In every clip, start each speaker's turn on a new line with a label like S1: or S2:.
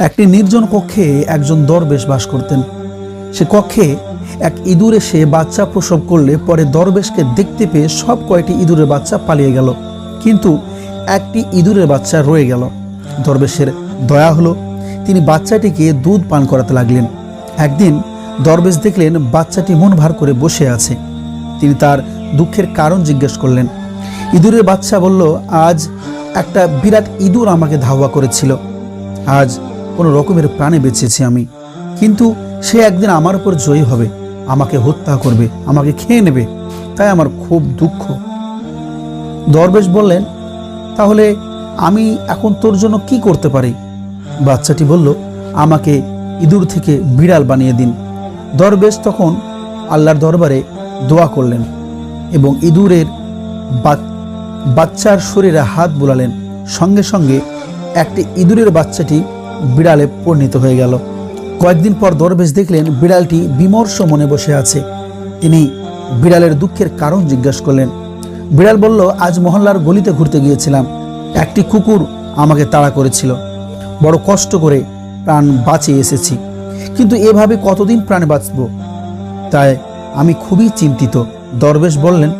S1: একটি নির্জন কক্ষে একজন দরবেশ বাস করতেন। সে কক্ষে এক ইঁদুর এসে বাচ্চা প্রসব করলে পরে দরবেশকে দেখতে পেয়ে সব কয়টি ইঁদুরের বাচ্চা পালিয়ে গেল। কিন্তু একটি ইঁদুরের বাচ্চা রয়ে গেল। দরবেশের দয়া হলো, তিনি বাচ্চাটিকে দুধ পান করাতে লাগলেন। একদিন দরবেশ দেখলেন বাচ্চাটি মন ভার করে বসে আছে। তিনি তার দুঃখের কারণ জিজ্ঞেস করলেন। ইঁদুরের বাচ্চা বলল, আজ একটা বিরাট ইঁদুর আমাকে ধাওয়া করেছিল। আজ কোনো রকমের প্রাণে বেঁচেছি আমি। কিন্তু সে একদিন আমার উপর জয়ী হবে, আমাকে হত্যা করবে, আমাকে খেয়ে নেবে। তাই আমার খুব দুঃখ। দরবেশ বললেন, তাহলে আমি এখন তোর জন্য কি করতে পারি? বাচ্চাটি বলল, আমাকে ইঁদুর থেকে বিড়াল বানিয়ে দিন। দরবেশ তখন আল্লাহর দরবারে দোয়া করলেন এবং ইঁদুরের বাচ্চার শরীরে হাত বোলালেন। সঙ্গে সঙ্গে একটি ইঁদুরের বাচ্চাটি বিড়ালে পরিণত হয়ে গেল। কয়েকদিন পর দরবেশ দেখলেন বিড়ালটি বিমর্ষ মনে বসে আছে। তিনি বিড়ালের দুঃখের কারণ জিজ্ঞাসা করলেন। বিড়াল বলল, আজ মহল্লার গলিতে ঘুরতে গিয়েছিলাম। একটি কুকুর আমাকে তাড়া করেছিল। বড় কষ্ট করে প্রাণ বাঁচিয়ে এসেছি। কিন্তু এভাবে কতদিন প্রাণে বাঁচব? তাই আমি খুবই চিন্তিত। দরবেশ বললেন,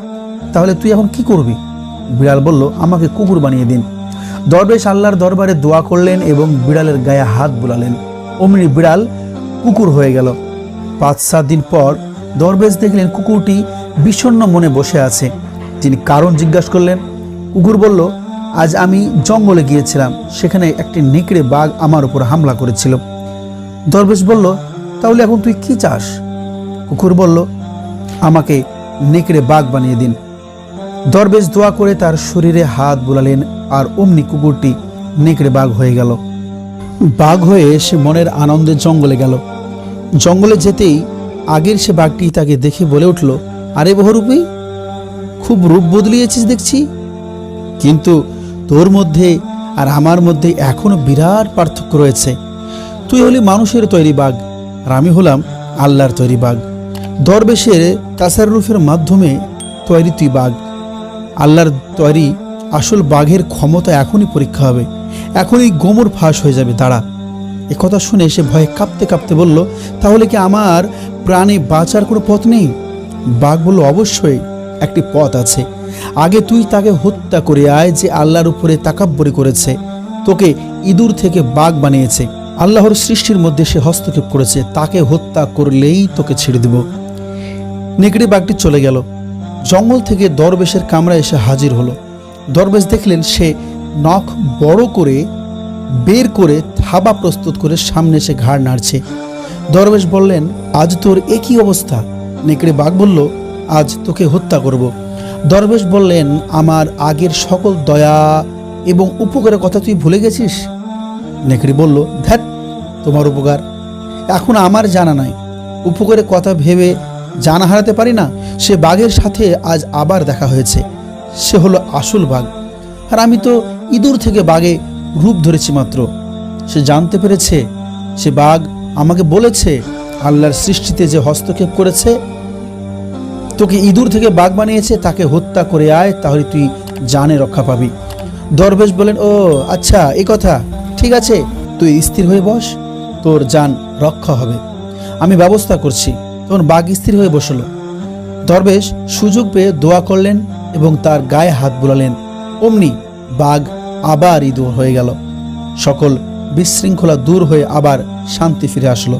S1: তাহলে তুই এখন কি করবি? বিড়াল বলল, আমাকে কুকুর বানিয়ে দিন। দরবেশ আল্লাহর দরবারে দোয়া করলেন এবং বিড়ালের গায়ে হাত বুলালেন। অমনি বিড়াল কুকুর হয়ে গেল। পাঁচ, সাত দিন পর দরবেশ দেখলেন কুকুরটি বিষণ্ণ মনে বসে আছে। তিনি কারণ জিজ্ঞাসা করলেন, কুকুর বলল, আজ আমি জঙ্গলে গিয়েছিলাম, সেখানে একটি নেকড়ে বাঘ আমার উপর হামলা করেছিল। দরবেশ বলল, তাহলে এখন তুই কি চাস? কুকুর বলল, আমাকে নেকড়ে বাঘ বানিয়ে দিন। দরবেশ দোয়া করে তার শরীরে হাত বুলালেন আর অমনি কুকুরটি নেকড়ে বাঘ হয়ে গেল। বাঘ হয়ে সে মনের আনন্দে জঙ্গলে গেল। জঙ্গলে যেতেই আগের সে বাঘটি তাকে দেখে বলে উঠল, আরে বহুরূপী, খুব রূপ বদলিয়েছিস দেখছি। কিন্তু তোর মধ্যে আর আমার মধ্যে এখনও বিরাট পার্থক্য রয়েছে। তুই হলি মানুষের তৈরি বাঘ, আর আমি হলাম আল্লাহর তৈরি বাঘ। দরবেশের তাসারুফের মাধ্যমে তৈরি তুই বাঘ। আল্লাহর তৈরি আসল বাঘের ক্ষমতা এখনই পরীক্ষা হবে। এখনই গোমর ফাঁস হয়ে যাবে, দাঁড়া। এ কথা শুনে সে ভয়ে কাঁপতে কাঁপতে বলল, তাহলে কি আমার প্রাণে বাঁচার কোনো পথ নেই? বাঘ বলল, অবশ্যই, একটি পথ আছে। আগে তুই তাকে হত্যা করে আয় যে আল্লাহর উপরে তাকাব্বরি করেছে। তোকে ইঁদুর থেকে বাঘ বানিয়েছে। আল্লাহর সৃষ্টির মধ্যে সে হস্তক্ষেপ করেছে। তাকে হত্যা করলেই তোকে ছেড়ে দেব। নেকড়ে বাঘটি চলে গেল। জঙ্গল থেকে দরবেশের কামরায় এসে হাজির হলো। দরবেশ দেখলেন সে নখ বড় করে, বের করে থাবা প্রস্তুত করে সামনে এসে ঘাড় নাড়ছে। দরবেশ বললেন, আজ তোর একই অবস্থা। নেকড়ে বাঘ বলল, আজ তোকে হত্যা করব। দরবেশ বললেন, আমার আগের সকল দয়া এবং উপকারের কথা তুই ভুলে গেছিস? নেকড়ে বলল ধ্যাত তোমার উপকার। এখন আমার জানা নাই। উপকারের কথা ভেবে জানা হারাতে পারি না, সে বাঘের সাথে আজ আবার দেখা হয়েছে। সে হলো আসল বাঘ। আর আমি তো ইঁদুর থেকে বাঘে রূপ ধরেছি মাত্র। সে জানতে পেরেছে, সে বাঘ আমাকে বলেছে, আল্লাহর সৃষ্টিতে যে হস্তক্ষেপ করেছে, তোকে ইঁদুর থেকে বাঘ বানিয়েছে, তাকে হত্যা করে আয়, তাহলে তুই জানে রক্ষা পাবি। দরবেশ বলেন, ও আচ্ছা এই কথা। ঠিক আছে, তুই স্থির হয়ে বস, তোর যান রক্ষা হবে। আমি ব্যবস্থা করছি। তখন বাঘ স্থির হয়ে বসল। দরবেশ সুযোগ পেয়ে দোয়া করলেন এবং তার গায়ে হাত বুলালেন। অমনি বাঘ আবার ইদু হয়ে গেল। সকল বিশৃঙ্খলা দূর হয়ে আবার শান্তি ফিরে আসলো।